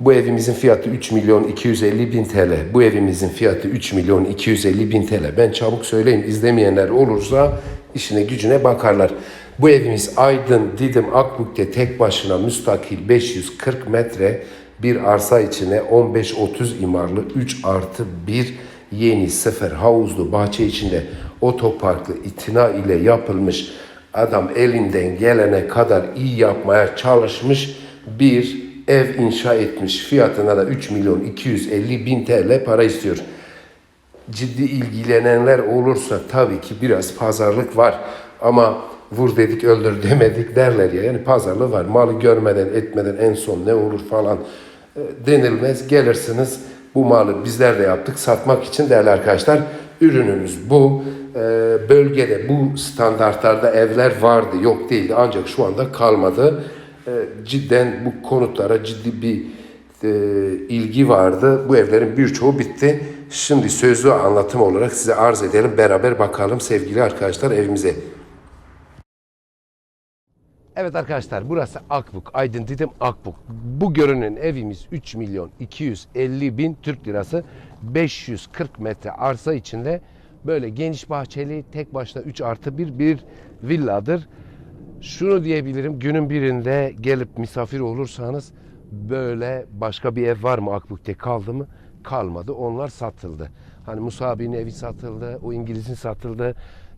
Bu evimizin fiyatı 3 milyon 250 bin TL. Bu evimizin fiyatı 3 milyon 250 bin TL. Ben çabuk söyleyeyim izlemeyenler olursa işine gücüne bakarlar. Bu evimiz Aydın, Didim, Akbük'te tek başına müstakil 540 metre bir arsa içine 15-30 imarlı 3 artı 1 yeni sefer havuzlu bahçe içinde otoparklı itina ile yapılmış adam elinden gelene kadar iyi yapmaya çalışmış bir ev inşa etmiş. Fiyatına da 3 milyon 250 bin TL para istiyor. Ciddi ilgilenenler olursa tabii ki biraz pazarlık var. Ama vur dedik öldür demedik derler ya. Yani pazarlık var. Malı görmeden etmeden en son ne olur falan e, denilmez. Gelirsiniz bu malı bizler de yaptık. Satmak için değerli arkadaşlar ürünümüz bu. E, bölgede bu standartlarda evler vardı. Yok değildi. Ancak şu anda kalmadı. E, cidden bu konutlara ciddi bir e, ilgi vardı. Bu evlerin birçoğu bitti. Şimdi sözlü anlatım olarak size arz edelim. Beraber bakalım sevgili arkadaşlar evimize. Evet arkadaşlar burası Akbuk. Aydın Didim Akbuk. Bu görünen evimiz 3 milyon 250 bin Türk lirası 540 metre arsa içinde böyle geniş bahçeli tek başına 3 artı 1 bir villadır. Şunu diyebilirim günün birinde gelip misafir olursanız böyle başka bir ev var mı Akbuk'te kaldı mı? Kalmadı. Onlar satıldı. Hani Musa abinin evi satıldı, o İngiliz'in satıldı.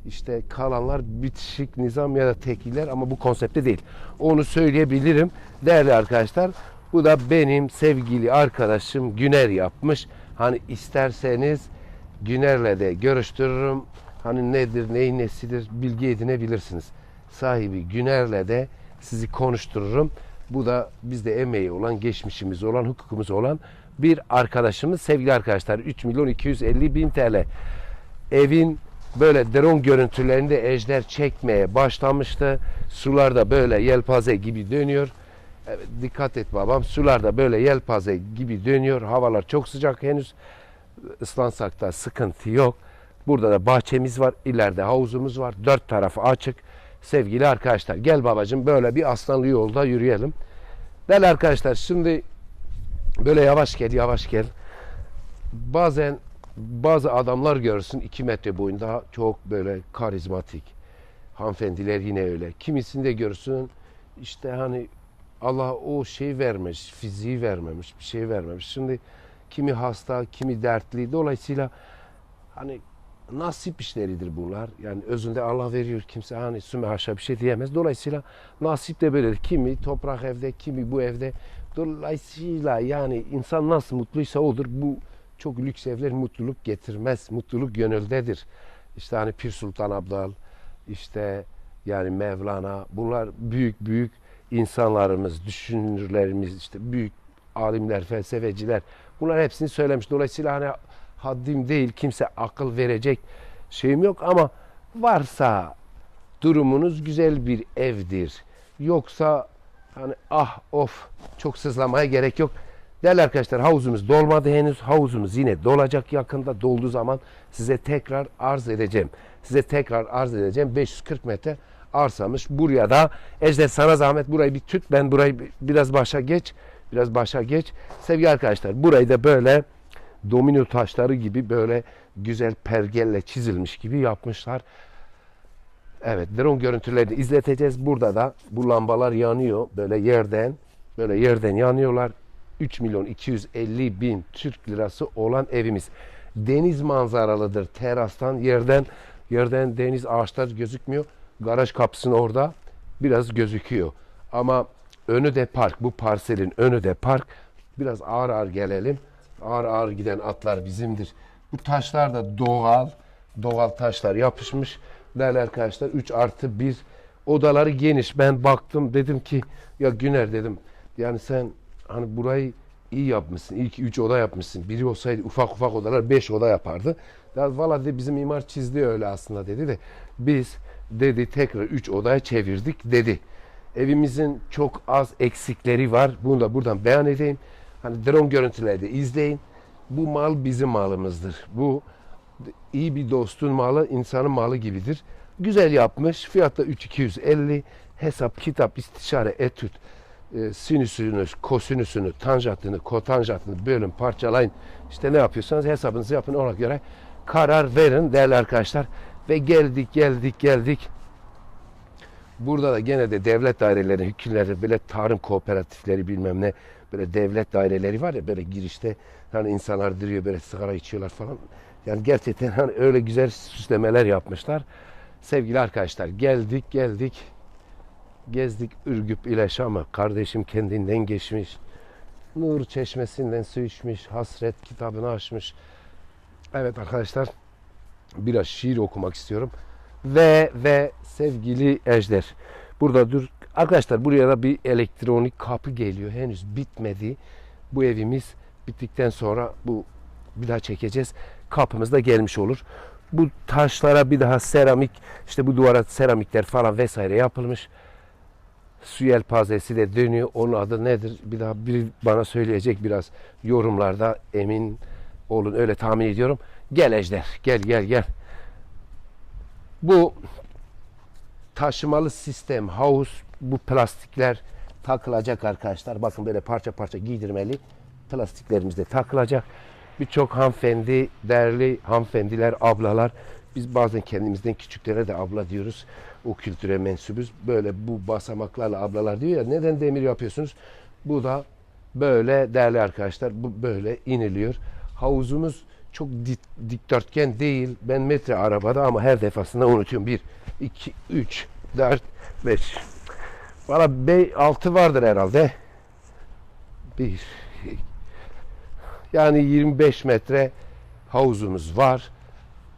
İşte kalanlar bitişik nizam ya da tekiller ama bu konsepte değil. Onu söyleyebilirim. Değerli arkadaşlar bu da benim sevgili arkadaşım Güner yapmış. Hani isterseniz Güner'le de görüştürürüm. Hani nedir, neyin nesidir bilgi edinebilirsiniz. Sahibi Güner'le de sizi konuştururum. Bu da bizde emeği olan, geçmişimiz olan, hukukumuz olan bir arkadaşımız. Sevgili arkadaşlar 3 milyon 250 bin TL. Evin böyle drone görüntülerinde ejder çekmeye başlamıştı. Sular da böyle yelpaze gibi dönüyor. Evet, dikkat et babam. Sular da böyle yelpaze gibi dönüyor. Havalar çok sıcak henüz. Islansak da sıkıntı yok. Burada da bahçemiz var. İleride havuzumuz var. Dört tarafı açık. Sevgili arkadaşlar gel babacığım böyle bir aslanlı yolda yürüyelim. Değerli arkadaşlar şimdi böyle yavaş gel yavaş gel. Bazen bazı adamlar görürsün 2 metre boyunda çok böyle karizmatik. Hanımefendiler yine öyle. Kimisini de görürsün işte hani Allah o şey vermiş, fiziği vermemiş, bir şey vermemiş. Şimdi kimi hasta, kimi dertli. Dolayısıyla hani nasip işleridir bunlar. Yani özünde Allah veriyor. Kimse hani süme haşa bir şey diyemez. Dolayısıyla nasip de böyledir. Kimi toprak evde, kimi bu evde. Dolayısıyla yani insan nasıl mutluysa odur. Bu çok lüks evler mutluluk getirmez. Mutluluk gönüldedir. İşte hani Pir Sultan Abdal, işte yani Mevlana bunlar büyük büyük insanlarımız, düşünürlerimiz, işte büyük alimler, felsefeciler bunlar hepsini söylemiş. Dolayısıyla hani haddim değil kimse akıl verecek şeyim yok ama varsa durumunuz güzel bir evdir. Yoksa hani ah of çok sızlamaya gerek yok. Değerli arkadaşlar havuzumuz dolmadı henüz. Havuzumuz yine dolacak yakında. Dolduğu zaman size tekrar arz edeceğim. Size tekrar arz edeceğim. 540 metre arsamış. Buraya da Ejder sana zahmet burayı bir tut. Ben burayı biraz başa geç. Biraz başa geç. Sevgili arkadaşlar burayı da böyle domino taşları gibi böyle güzel pergelle çizilmiş gibi yapmışlar. Evet drone görüntülerini izleteceğiz. Burada da bu lambalar yanıyor. Böyle yerden böyle yerden yanıyorlar. 3 milyon 250 bin Türk lirası olan evimiz. Deniz manzaralıdır. Terastan yerden yerden deniz ağaçlar gözükmüyor. Garaj kapısının orada biraz gözüküyor. Ama önü de park. Bu parselin önü de park. Biraz ağır ağır gelelim. Ağır ağır giden atlar bizimdir. Bu taşlar da doğal. Doğal taşlar yapışmış. Değerli arkadaşlar 3 artı 1 odaları geniş. Ben baktım dedim ki ya Güner dedim. Yani sen hani burayı iyi yapmışsın. İyi ki 3 oda yapmışsın. Biri olsaydı ufak ufak odalar 5 oda yapardı. Ya valla dedi bizim imar çizdi öyle aslında dedi de biz dedi tekrar 3 odaya çevirdik dedi. Evimizin çok az eksikleri var. Bunu da buradan beyan edeyim. Hani drone görüntüleri de izleyin. Bu mal bizim malımızdır. Bu iyi bir dostun malı insanın malı gibidir. Güzel yapmış. Fiyatta 3250. Hesap, kitap, istişare, etüt. e, sinüsünü, kosinüsünü, tanjantını, kotanjantını bölün, parçalayın. İşte ne yapıyorsanız hesabınızı yapın ona göre karar verin değerli arkadaşlar. Ve geldik geldik geldik. Burada da gene de devlet daireleri, hükümleri, böyle tarım kooperatifleri bilmem ne böyle devlet daireleri var ya böyle girişte hani insanlar duruyor böyle sigara içiyorlar falan. Yani gerçekten hani öyle güzel süslemeler yapmışlar. Sevgili arkadaşlar geldik geldik. Gezdik Ürgüp ile Şam'ı. Kardeşim kendinden geçmiş. Nur çeşmesinden su içmiş. Hasret kitabını açmış. Evet arkadaşlar biraz şiir okumak istiyorum. Ve ve sevgili Ejder. Burada dur. Arkadaşlar buraya da bir elektronik kapı geliyor. Henüz bitmedi. Bu evimiz bittikten sonra bu bir daha çekeceğiz. Kapımız da gelmiş olur. Bu taşlara bir daha seramik işte bu duvara seramikler falan vesaire yapılmış. Su yelpazesi de dönüyor. Onun adı nedir? Bir daha biri bana söyleyecek biraz yorumlarda emin olun öyle tahmin ediyorum. Gel Ejder gel gel gel. Bu taşımalı sistem, havuz, bu plastikler takılacak arkadaşlar. Bakın böyle parça parça giydirmeli plastiklerimiz de takılacak. Birçok hanımefendi, değerli hanımefendiler, ablalar, biz bazen kendimizden küçüklere de abla diyoruz. O kültüre mensubuz. Böyle bu basamaklarla ablalar diyor ya neden demir yapıyorsunuz? Bu da böyle değerli arkadaşlar bu böyle iniliyor. Havuzumuz çok dik- dikdörtgen değil. Ben metre arabada ama her defasında unutuyorum. 1, 2, 3, 4, 5. Valla 6 vardır herhalde. 1, yani 25 metre havuzumuz var.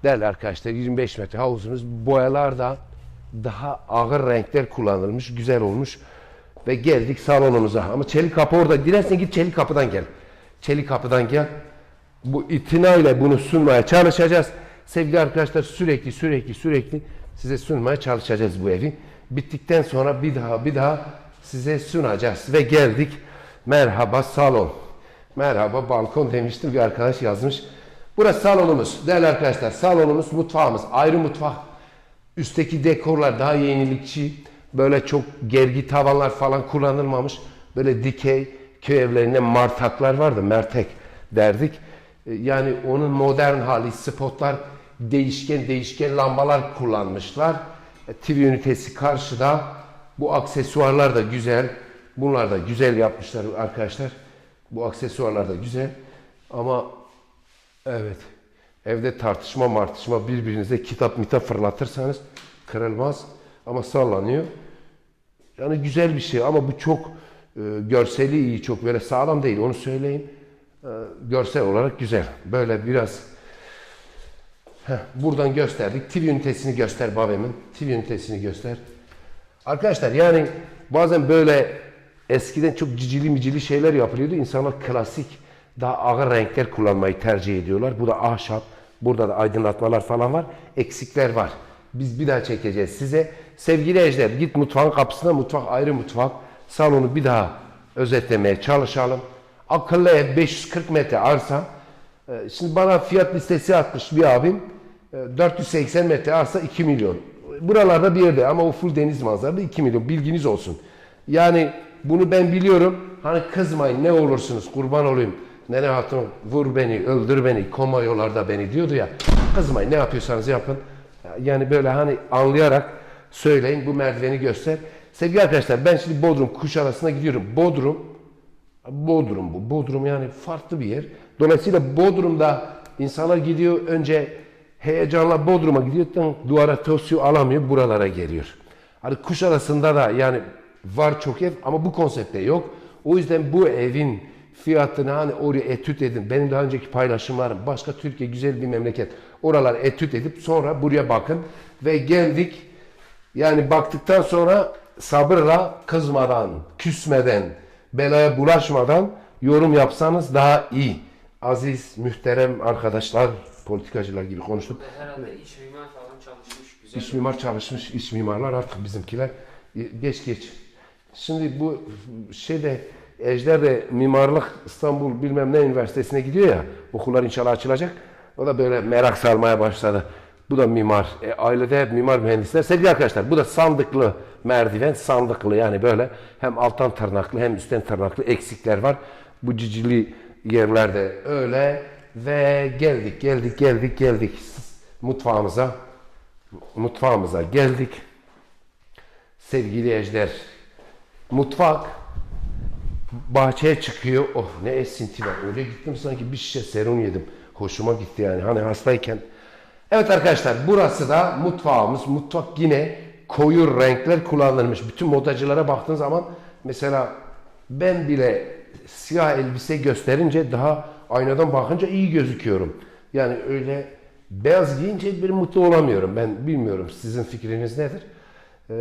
Değerli arkadaşlar 25 metre havuzumuz. Boyalar da daha ağır renkler kullanılmış. Güzel olmuş. Ve geldik salonumuza. Ama çelik kapı orada. Dilersen git çelik kapıdan gel. Çelik kapıdan gel. Bu itinayla bunu sunmaya çalışacağız. Sevgili arkadaşlar sürekli sürekli sürekli size sunmaya çalışacağız bu evi. Bittikten sonra bir daha bir daha size sunacağız. Ve geldik. Merhaba salon. Merhaba balkon demiştim bir arkadaş yazmış. Burası salonumuz. Değerli arkadaşlar salonumuz mutfağımız. Ayrı mutfak. Üstteki dekorlar daha yenilikçi. Böyle çok gergi tavanlar falan kullanılmamış. Böyle dikey köy evlerinde martaklar vardı. Mertek derdik. E, Yani onun modern hali spotlar değişken değişken lambalar kullanmışlar. E, TV ünitesi karşıda. Bu aksesuarlar da güzel. Bunlar da güzel yapmışlar arkadaşlar. Bu aksesuarlar da güzel. Ama evet evde tartışma martışma birbirinize kitap mitap fırlatırsanız kırılmaz ama sallanıyor. Yani güzel bir şey ama bu çok e, görseli iyi çok böyle sağlam değil onu söyleyeyim. E, görsel olarak güzel. Böyle biraz Heh, buradan gösterdik. TV ünitesini göster Babem'in. TV ünitesini göster. Arkadaşlar yani bazen böyle eskiden çok cicili micili şeyler yapılıyordu. İnsanlar klasik daha ağır renkler kullanmayı tercih ediyorlar. Bu da ahşap. Burada da aydınlatmalar falan var. Eksikler var. Biz bir daha çekeceğiz size. Sevgili Ejder git mutfağın kapısına mutfak ayrı mutfak. Salonu bir daha özetlemeye çalışalım. Akıllı ev 540 metre arsa. Ee, Şimdi bana fiyat listesi atmış bir abim. Ee, 480 metre arsa 2 milyon. Buralarda bir yerde ama o full deniz manzaralı 2 milyon. Bilginiz olsun. Yani bunu ben biliyorum. Hani kızmayın ne olursunuz kurban olayım. Nene hatun vur beni, öldür beni, koma yollarda beni diyordu ya. Kızmayın ne yapıyorsanız yapın. Yani böyle hani anlayarak söyleyin bu merdiveni göster. Sevgili arkadaşlar ben şimdi Bodrum Kuşadası'na gidiyorum. Bodrum Bodrum bu. Bodrum yani farklı bir yer. Dolayısıyla Bodrum'da insanlar gidiyor önce heyecanla Bodrum'a gidiyor. Duvara tosyu alamıyor buralara geliyor. Hani Kuşadası'nda da yani var çok ev ama bu konsepte yok. O yüzden bu evin fiyatını hani oraya etüt edin. Benim daha önceki paylaşımlarım başka Türkiye güzel bir memleket. Oralar etüt edip sonra buraya bakın ve geldik. Yani baktıktan sonra sabırla kızmadan, küsmeden, belaya bulaşmadan yorum yapsanız daha iyi. Aziz, muhterem arkadaşlar, politikacılar gibi konuştum. Herhalde iç mimar falan çalışmış güzel. İç mimar çalışmış, iç mimarlar artık bizimkiler geç geç. Şimdi bu şeyde Ejder de mimarlık İstanbul bilmem ne üniversitesine gidiyor ya okullar inşallah açılacak. O da böyle merak sarmaya başladı. Bu da mimar. E, ailede hep mimar mühendisler. Sevgili arkadaşlar bu da sandıklı merdiven. Sandıklı yani böyle hem alttan tırnaklı hem üstten tırnaklı eksikler var. Bu cicili yerlerde öyle. Ve geldik geldik geldik geldik mutfağımıza. Mutfağımıza geldik. Sevgili Ejder. Mutfak bahçeye çıkıyor. Oh ne esinti var. Öyle gittim sanki bir şişe serum yedim. Hoşuma gitti yani. Hani hastayken. Evet arkadaşlar burası da mutfağımız. Mutfak yine koyu renkler kullanılmış. Bütün modacılara baktığın zaman mesela ben bile siyah elbise gösterince daha aynadan bakınca iyi gözüküyorum. Yani öyle beyaz giyince bir mutlu olamıyorum. Ben bilmiyorum sizin fikriniz nedir? Ee,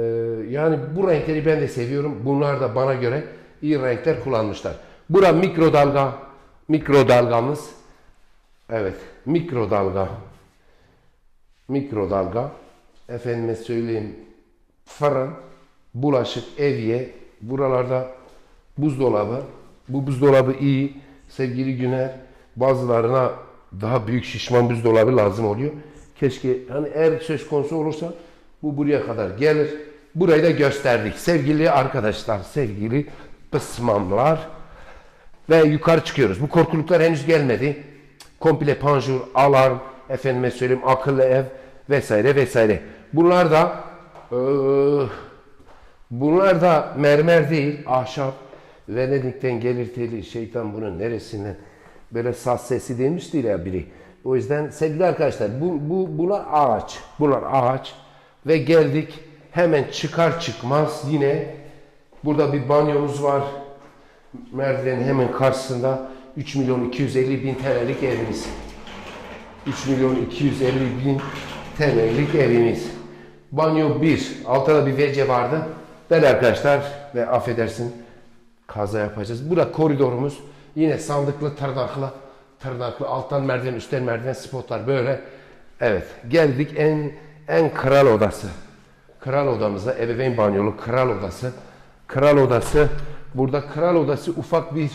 yani bu renkleri ben de seviyorum. Bunlar da bana göre iyi renkler kullanmışlar. Bura mikrodalga, mikrodalgamız. Evet, mikrodalga. Mikrodalga. Efendime söyleyeyim fırın, bulaşık, evye. Buralarda buzdolabı. Bu buzdolabı iyi. Sevgili Güner, bazılarına daha büyük şişman buzdolabı lazım oluyor. Keşke hani eğer söz konusu olursa bu buraya kadar gelir. Burayı da gösterdik. Sevgili arkadaşlar, sevgili pısmamlar ve yukarı çıkıyoruz. Bu korkuluklar henüz gelmedi. Komple panjur, alarm, efendime söyleyeyim akıllı ev vesaire vesaire. Bunlar da eee, bunlar da mermer değil, ahşap. Venedik'ten gelir teli şeytan bunun neresinden böyle saz sesi demişti ya biri. O yüzden sevgili arkadaşlar bu, bu bunlar ağaç. Bunlar ağaç ve geldik hemen çıkar çıkmaz yine burada bir banyomuz var. Merdivenin hemen karşısında 3 milyon 250 bin TL'lik evimiz. 3 milyon 250 bin TL'lik evimiz. Banyo 1. Altta da bir WC vardı. Değerli arkadaşlar ve affedersin kaza yapacağız. Burada koridorumuz. Yine sandıklı, tırnaklı, tırnaklı, alttan merdiven, üstten merdiven spotlar böyle. Evet, geldik en en kral odası. Kral odamıza, ebeveyn banyolu kral odası. Kral odası, burada kral odası ufak bir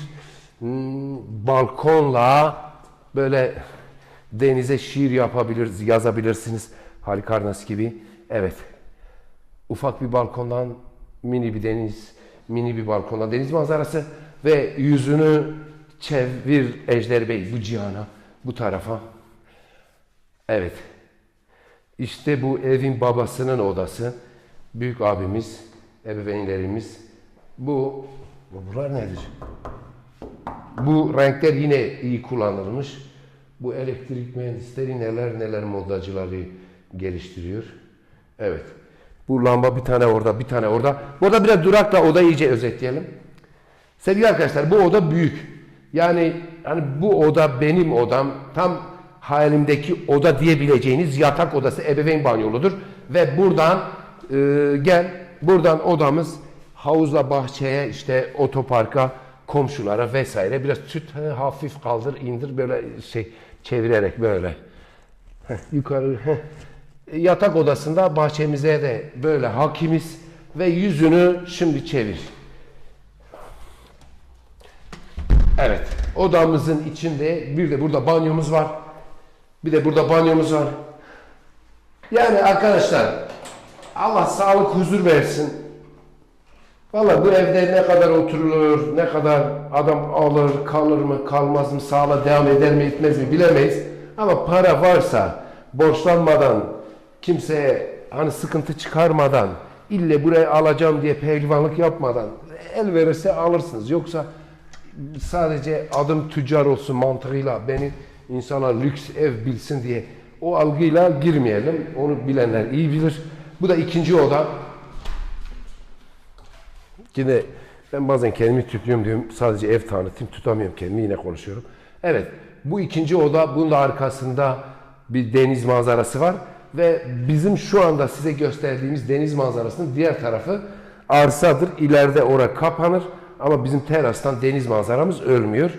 hmm, balkonla böyle denize şiir yapabiliriz, yazabilirsiniz. Halikarnas gibi. Evet, ufak bir balkondan mini bir deniz, mini bir balkondan deniz manzarası ve yüzünü çevir Ejder Bey bu cihana, bu tarafa. Evet. İşte bu evin babasının odası. Büyük abimiz, ebeveynlerimiz. Bu, bu bunlar nedir? Bu renkler yine iyi kullanılmış. Bu elektrik mühendisleri neler neler modacıları geliştiriyor. Evet. Bu lamba bir tane orada, bir tane orada. Burada biraz durakla odayı iyice özetleyelim. Sevgili arkadaşlar bu oda büyük. Yani hani bu oda benim odam. Tam hayalimdeki oda diyebileceğiniz yatak odası ebeveyn banyoludur. Ve buradan e, gel buradan odamız havuzla bahçeye işte otoparka komşulara vesaire biraz tüt hafif kaldır indir böyle şey çevirerek böyle Heh, yukarı heh. yatak odasında bahçemize de böyle hakimiz ve yüzünü şimdi çevir. Evet. Odamızın içinde bir de burada banyomuz var. Bir de burada banyomuz var. Yani arkadaşlar Allah sağlık huzur versin. Valla bu evde ne kadar oturulur, ne kadar adam alır, kalır mı, kalmaz mı, sağla devam eder mi, etmez mi bilemeyiz. Ama para varsa borçlanmadan, kimseye hani sıkıntı çıkarmadan, ille burayı alacağım diye pehlivanlık yapmadan el verirse alırsınız. Yoksa sadece adım tüccar olsun mantığıyla beni insana lüks ev bilsin diye o algıyla girmeyelim. Onu bilenler iyi bilir. Bu da ikinci oda. Yine ben bazen kendimi tutuyorum diyorum. Sadece ev tanıtayım tutamıyorum kendimi yine konuşuyorum. Evet bu ikinci oda bunun da arkasında bir deniz manzarası var. Ve bizim şu anda size gösterdiğimiz deniz manzarasının diğer tarafı arsadır. İleride oraya kapanır. Ama bizim terastan deniz manzaramız ölmüyor.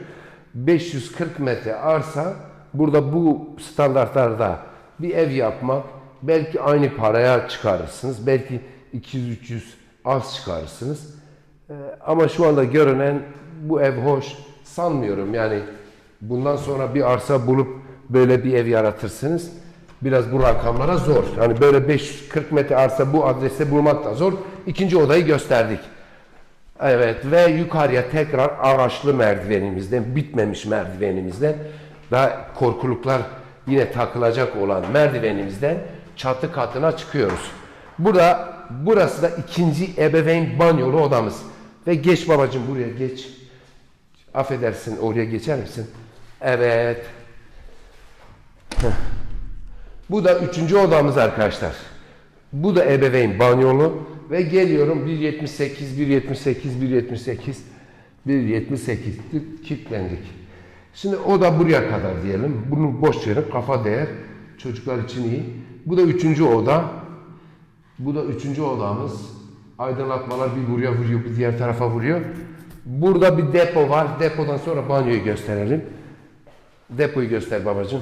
540 metre arsa burada bu standartlarda bir ev yapmak belki aynı paraya çıkarırsınız. Belki 200-300 az çıkarırsınız. Ee, ama şu anda görünen bu ev hoş. Sanmıyorum yani bundan sonra bir arsa bulup böyle bir ev yaratırsınız. Biraz bu rakamlara zor. Yani böyle 540 metre arsa bu adreste bulmak da zor. İkinci odayı gösterdik. Evet ve yukarıya tekrar ağaçlı merdivenimizden, bitmemiş merdivenimizden daha korkuluklar yine takılacak olan merdivenimizden çatı katına çıkıyoruz. Burada burası da ikinci ebeveyn banyolu odamız. Ve geç babacığım buraya geç. Affedersin oraya geçer misin? Evet. Bu da üçüncü odamız arkadaşlar. Bu da ebeveyn banyolu ve geliyorum 1.78, 1.78, 1.78, 1.78 kilitlendik. Şimdi o da buraya kadar diyelim. Bunu boş verin kafa değer. Çocuklar için iyi. Bu da üçüncü oda. Bu da üçüncü odamız. Aydınlatmalar bir buraya vuruyor, bir diğer tarafa vuruyor. Burada bir depo var. Depodan sonra banyoyu gösterelim. Depoyu göster babacığım.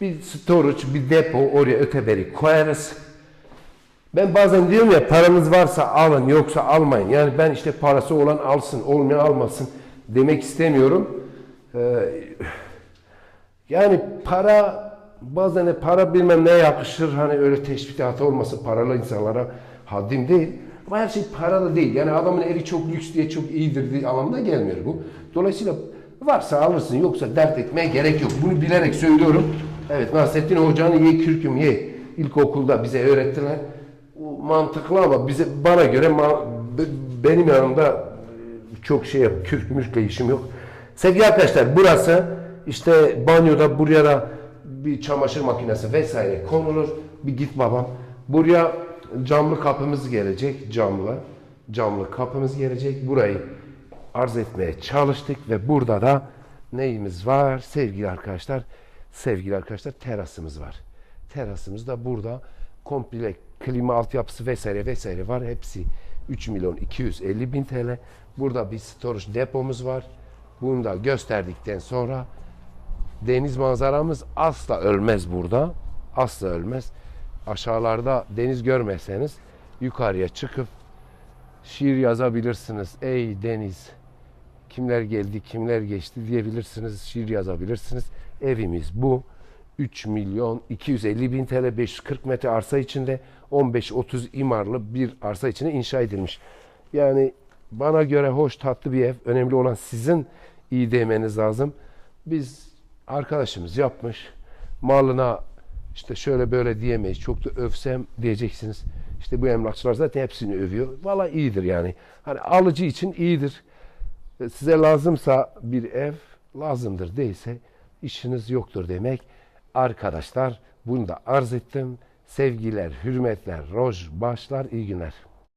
Bir storage, bir depo oraya öteberi koyarız. Ben bazen diyorum ya paranız varsa alın yoksa almayın. Yani ben işte parası olan alsın, olmayan almasın demek istemiyorum. Ee, yani para bazen para bilmem ne yakışır. Hani öyle teşbihat olması paralı insanlara haddim değil. Ama her şey paralı değil. Yani adamın evi çok lüks diye çok iyidir diye anlamına gelmiyor bu. Dolayısıyla varsa alırsın yoksa dert etmeye gerek yok. Bunu bilerek söylüyorum. Evet Nasrettin Hoca'nın ye kürküm ye. İlkokulda bize öğrettiler. O mantıklı ama bize bana göre benim yanımda çok şey yok. Kürk mürkle işim yok. Sevgili arkadaşlar burası işte banyoda buraya da bir çamaşır makinesi vesaire konulur. Bir git babam. Buraya camlı kapımız gelecek. Camlı. Camlı kapımız gelecek. Burayı arz etmeye çalıştık ve burada da neyimiz var sevgili arkadaşlar? Sevgili arkadaşlar terasımız var. Terasımız da burada komple klima altyapısı vesaire vesaire var. Hepsi 3 milyon 250 bin TL. Burada bir storage depomuz var. Bunu da gösterdikten sonra deniz manzaramız asla ölmez burada. Asla ölmez. Aşağılarda deniz görmeseniz yukarıya çıkıp şiir yazabilirsiniz. Ey deniz kimler geldi kimler geçti diyebilirsiniz. Şiir yazabilirsiniz. Evimiz bu. 3 milyon 250 bin TL 540 metre arsa içinde 15-30 imarlı bir arsa içine inşa edilmiş. Yani bana göre hoş tatlı bir ev. Önemli olan sizin iyi demeniz lazım. Biz arkadaşımız yapmış. Malına işte şöyle böyle diyemeyiz. Çok da övsem diyeceksiniz. İşte bu emlakçılar zaten hepsini övüyor. Valla iyidir yani. Hani alıcı için iyidir. E, Size lazımsa bir ev lazımdır değilse işiniz yoktur demek. Arkadaşlar bunu da arz ettim. Sevgiler, hürmetler, roj, başlar, iyi günler.